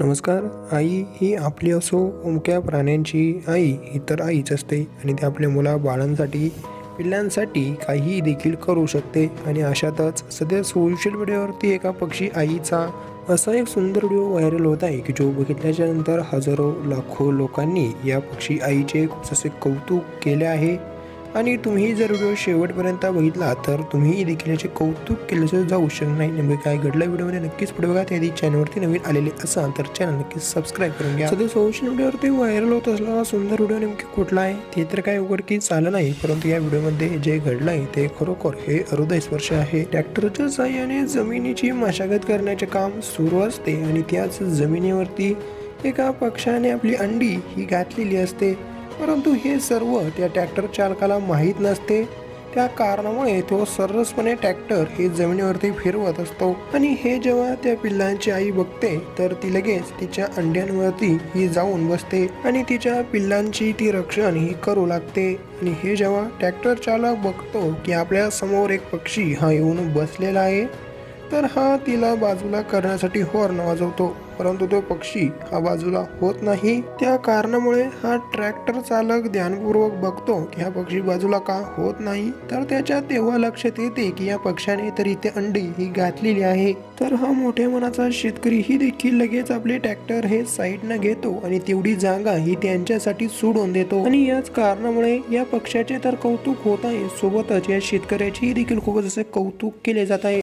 नमस्कार आई ही आपली असो उमक्या प्राण्यांची आई ही तर आईच असते आणि ते आपल्या मुला बाळांसाठी पिल्लांसाठी काहीही देखील करू शकते. आणि अशातच सध्या सोशल मीडियावरती एका पक्षी आईचा असा एक सुंदर व्हिडिओ व्हायरल होत आहे की जो बघितल्याच्या नंतर हजारो लाखो लोकांनी या पक्षी आईचे खूप असे कौतुक केले आहे. आणि तुम्ही जर व्हिडिओ शेवटपर्यंत बघितला तर तुम्ही देखील याचे कौतुक केल्याचं जाऊ शकत नाही. नेमके काय घडलं व्हिडिओमध्ये नक्कीच पुढे बघा. त्याआधी चॅनलवरती नवीन आलेले असाल तर चॅनल नक्कीच सबस्क्राईब करून घ्या. सध्या सोशल मीडियावरती व्हायरल होत असलेला सुंदर व्हिडिओ नेमके कुठला आहे? ते तर काय उघडकीच आलं नाही परंतु या व्हिडिओमध्ये जे घडलं आहे ते खरोखर हे हृदय स्पर्श आहे. ट्रॅक्टरच्या साह्याने जमिनीची मशागत करण्याचे काम सुरू असते आणि त्याच जमिनीवरती एका पक्षाने आपली अंडी ही घातलेली असते. परंतु हे सर्व त्या ट्रॅक्टर चालकाला माहीत नसते. त्या कारणामुळे तो सर्रसपणे ट्रॅक्टर हे जमिनीवरती फिरवत असतो. आणि हे जेव्हा त्या पिल्लांची आई बघते तर ती लगेच तिच्या अंड्यांवरती ही जाऊन बसते आणि तिच्या पिल्लांची ती रक्षण ही करू लागते. आणि हे जेव्हा ट्रॅक्टर चालक बघतो की आपल्यासमोर एक पक्षी हा येऊन बसलेला आहे तर हा तिला बाजूला करण्यासाठी हॉर्न वाजवतो. परंतु तो पक्षी हा बाजूला होत नाही. त्या कारणामुळे हा ट्रॅक्टर चालक ध्यानपूर्वक बघतो की हा पक्षी बाजूला का होत नाही. तर त्याच्या तेव्हा लक्षात येते की या पक्षाने तर इथे अंडी ही घातलेली आहे. तर हा मोठ्या मनाचा शेतकरी ही देखील लगेच आपले ट्रॅक्टर हे साईडनं घेतो आणि तेवढी जागा ही त्यांच्यासाठी सोडून देतो. आणि याच कारणामुळे या पक्षाचे तर कौतुक होत आहे. सोबतच या शेतकऱ्याची देखील खूपच असे कौतुक केले जात आहे.